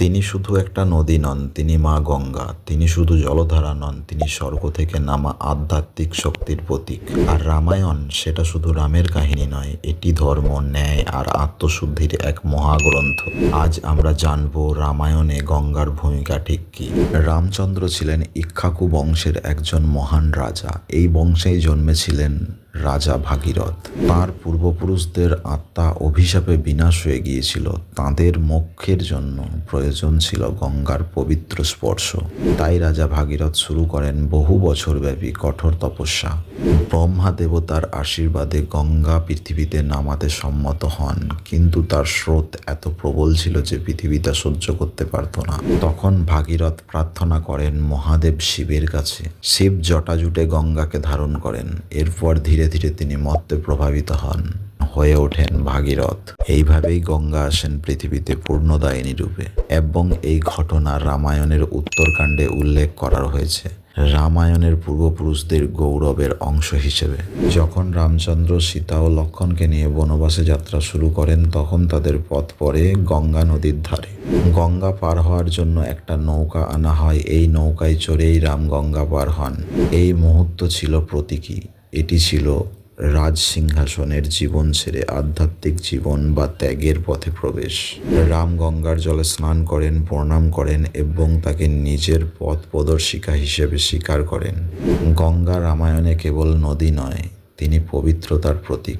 তিনি শুধু একটা নদী নন, তিনি মা গঙ্গা, তিনি শুধু জলধারা নন, তিনি স্বর্গ থেকে নামা আধ্যাত্মিক শক্তির প্রতীক। আর রামায়ণ সেটা শুধু রামের কাহিনী নয়, এটি ধর্ম, ন্যায় আর আত্মশুদ্ধির এক মহাগ্রন্থ। আজ আমরা জানব রামায়ণে গঙ্গার ভূমিকা ঠিক কি। রামচন্দ্র ছিলেন ইক্ষ্বাকু বংশের একজন মহান রাজা। এই বংশেই জন্মেছিলেন রাজা ভাগীরথ। তার পূর্বপুরুষদের আত্মা অভিশাপে বিনাশ হয়ে গিয়েছিল। তাদের মোক্ষের জন্য প্রয়োজন ছিল গঙ্গার পবিত্র স্পর্শ। তাই রাজা ভাগীরথ শুরু করেন বহু বছরব্যাপী কঠোর তপস্যা। ব্রহ্মা দেবতার আশীর্বাদে গঙ্গা পৃথিবীতে নামাতে সম্মত হন। কিন্তু তার স্রোত এত প্রবল ছিল যে পৃথিবী তা সহ্য করতে পারত না। তখন ভাগীরথ প্রার্থনা করেন, মহাদেব শিবের কাছে। শিব জটাজুটে গঙ্গাকে ধারণ করেন। এরপর ধীরে ধীরে তিনি মত্তে প্রভাবিত হন, হয়ে ওঠেন ভাগীরথ। এইভাবেই গঙ্গা আসেন পৃথিবীতে পূর্ণদায়িনী রূপে এবং এই ঘটনা রামায়ণের উত্তরকাণ্ডে উল্লেখ করা হয়েছে। রামায়ণের পূর্বপুরুষদের গৌরবের অংশ হিসেবে। যখন রামচন্দ্র সীতা ও লক্ষণকে নিয়ে বনবাসে যাত্রা শুরু করেন, তখন তাদের পথ পড়ে গঙ্গা নদীর ধারে। গঙ্গা পার হওয়ার জন্য একটা নৌকা আনা হয়। এই নৌকায় চড়েই রাম গঙ্গা পার হন। এই মুহূর্ত ছিল প্রতীকী। এটি ছিল রাজ সিংহাসনের জীবন ছেড়ে আধ্যাত্মিক জীবন বা ত্যাগের পথে প্রবেশ। রাম গঙ্গার জলে স্নান করেন, প্রণাম করেন এবং তাকে নিজের পথ প্রদর্শিকা হিসেবে স্বীকার করেন। গঙ্গা রামায়ণে কেবল নদী নয় তিনি পবিত্রতার প্রতীক।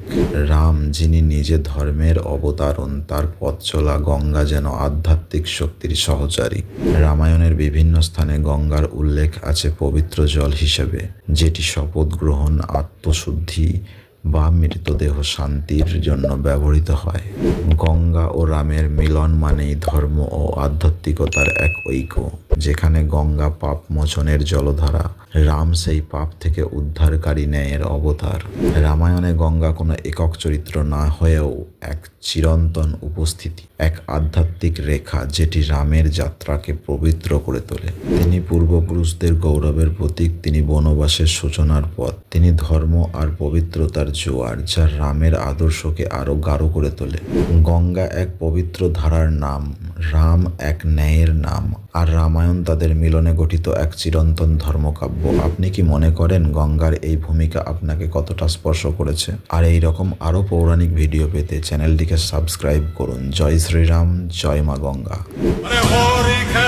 রাম, যিনি নিজে ধর্মের অবতারণ, তার পথ চলা গঙ্গা যেন আধ্যাত্মিক শক্তির সহচারী। রামায়ণের বিভিন্ন স্থানে গঙ্গার উল্লেখ আছে পবিত্র জল হিসেবে, যেটি শপথ গ্রহণ, আত্মশুদ্ধি বা মৃতদেহ শান্তির জন্য ব্যবহৃত হয়। গঙ্গা ও রামের মিলন মানেই ধর্ম ও আধ্যাত্মিকতার এক ঐক্য। যেখানে গঙ্গা পাপ মোচনের জলধারা, রাম সেই পাপ থেকে উদ্ধারকারী ন্যায়ের অবতার। রামায়ণে গঙ্গা কোনো একক চরিত্র না হয়েও এক চিরন্তন উপস্থিতি, এক আধ্যাত্মিক রেখা যেটি রামের যাত্রাকে পবিত্র করে তোলে। তিনি পূর্বপুরুষদের গৌরবের প্রতীক, তিনি বনবাসের সূচনার পথ, তিনি ধর্ম আর পবিত্রতার জোয়ার, যা রামের আদর্শকে আরও গাঢ় করে তোলে। গঙ্গা এক পবিত্র ধারার নাম। রাম এক ন্যায়ের নাম, আর রামায়ণ তাদের মিলনে গঠিত এক চিরন্তন ধর্মকাব্য। আপনি কি মনে করেন গঙ্গার এই ভূমিকা আপনাকে কতটা স্পর্শ করেছে? আর এই রকম আরও পৌরাণিক ভিডিও পেতে চ্যানেলটিকে সাবস্ক্রাইব করুন। জয় শ্রীরাম, জয় মা গঙ্গা। খেলায়